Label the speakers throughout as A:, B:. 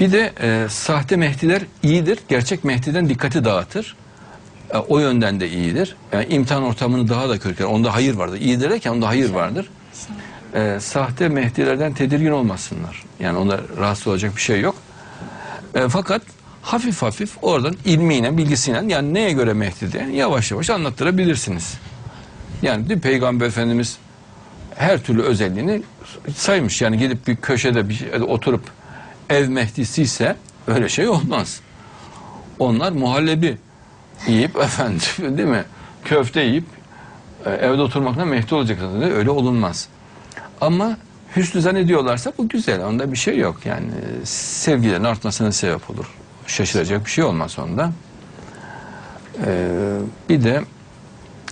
A: Bir de e, sahte Mehdiler iyidir. Gerçek Mehdi'den dikkati dağıtır. E, o yönden de iyidir. Yani imtihan ortamını daha da körükler. Onda hayır vardır. İyidir derken onda hayır vardır. E, sahte Mehdilerden tedirgin olmasınlar. Yani onlar rahatsız olacak bir şey yok. E, fakat hafif hafif oradan ilmiyle, bilgisiyle yani neye göre Mehdi diye yavaş yavaş anlattırabilirsiniz. Yani değil? Peygamber Efendimiz her türlü özelliğini saymış. Yani gidip bir köşede bir şey- oturup ev Mehdisi ise öyle şey olmaz. Onlar muhallebi yiyip efendim değil mi? Köfte yiyip e, evde oturmakla Mehdi olacak zaten. Öyle olunmaz. Ama hüsnü zannediyorlarsa bu güzel. Onda bir şey yok. Yani e, sevgilerin artmasına sebep olur. Şaşıracak bir şey olmaz onda. Ee, bir de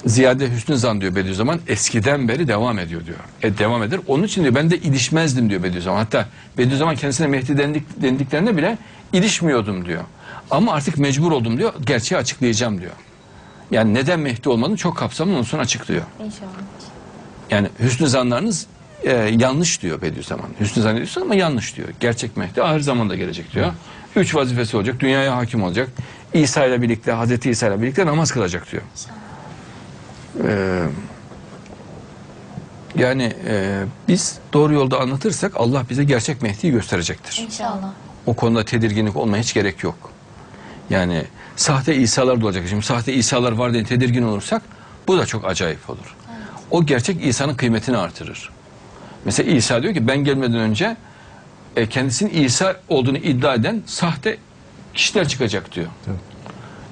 A: ziyade hüsnü zan diyor Bediüzzaman eskiden beri devam ediyor diyor. E, devam eder. Onun için diyor ben de ilişmezdim diyor Bediüzzaman. Hatta Bediüzzaman kendisine Mehdi dendik, dendiklerinde bile ilişmiyordum diyor. Ama artık mecbur oldum diyor. Gerçeği açıklayacağım diyor. Yani neden Mehdi olmadığını çok kapsamlı onun sonra açıklıyor.
B: İnşallah.
A: Yani hüsnü zanlarınız e, yanlış diyor Bediüzzaman. Hüsnü zannediyorsun ama yanlış diyor. Gerçek Mehdi ahir zamanda gelecek diyor. Üç vazifesi olacak. Dünyaya hakim olacak. İsa ile birlikte, Hazreti İsa ile birlikte namaz kılacak diyor. Ee, yani e, biz doğru yolda anlatırsak Allah bize gerçek Mehdi'yi gösterecektir.
B: İnşallah.
A: O konuda tedirginlik olmaya hiç gerek yok. Yani sahte İsa'lar da olacak. Şimdi sahte İsa'lar var diye tedirgin olursak bu da çok acayip olur. O gerçek İsa'nın kıymetini artırır. Mesela İsa diyor ki ben gelmeden önce e, kendisinin İsa olduğunu iddia eden sahte kişiler çıkacak diyor.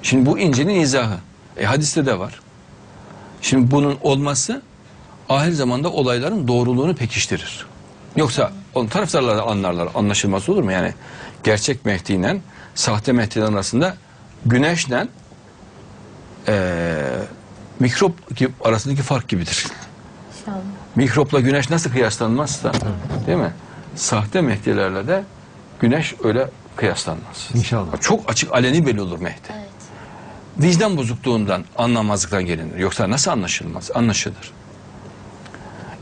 A: Şimdi bu İncil'in izahı. E, hadiste de var. Şimdi bunun olması ahir zamanda olayların doğruluğunu pekiştirir. Yoksa on taraftarlar anlarlar. Anlaşılması olur mu? Yani gerçek Mehdi ile sahte Mehdi'den arasında güneşle eee mikrop gibi- arasındaki fark gibidir.
B: İnşallah.
A: Mikropla güneş nasıl kıyaslanmazsa değil mi? Sahte Mehdilerle de güneş öyle kıyaslanmaz.
C: İnşallah.
A: Çok açık aleni belli olur Mehdi.
B: Evet.
A: Vicdan bozukluğundan anlamazlıktan gelinir. Yoksa nasıl anlaşılmaz? Anlaşılır.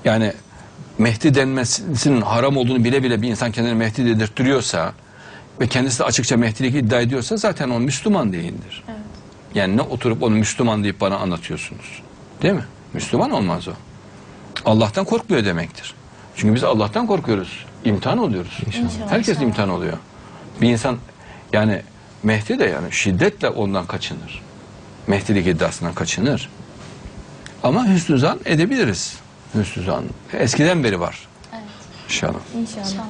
A: Yani Mehdi denmesinin haram olduğunu bile bile bir insan kendini Mehdi dedirttiriyorsa ve kendisi de açıkça Mehdilik iddia ediyorsa zaten o Müslüman değildir.
B: Evet.
A: Yani ne oturup onu Müslüman deyip bana anlatıyorsunuz. Değil mi? Müslüman olmaz o. Allah'tan korkmuyor demektir. Çünkü biz Allah'tan korkuyoruz. İmtihan oluyoruz.
B: İnşallah.
A: Herkes imtihan oluyor. Bir insan yani Mehdi de yani şiddetle ondan kaçınır. Mehdilik iddiasından kaçınır. Ama hüsnü zan edebiliriz. Hüsnü zan eskiden beri var.
B: Evet.
A: İnşallah.
B: İnşallah.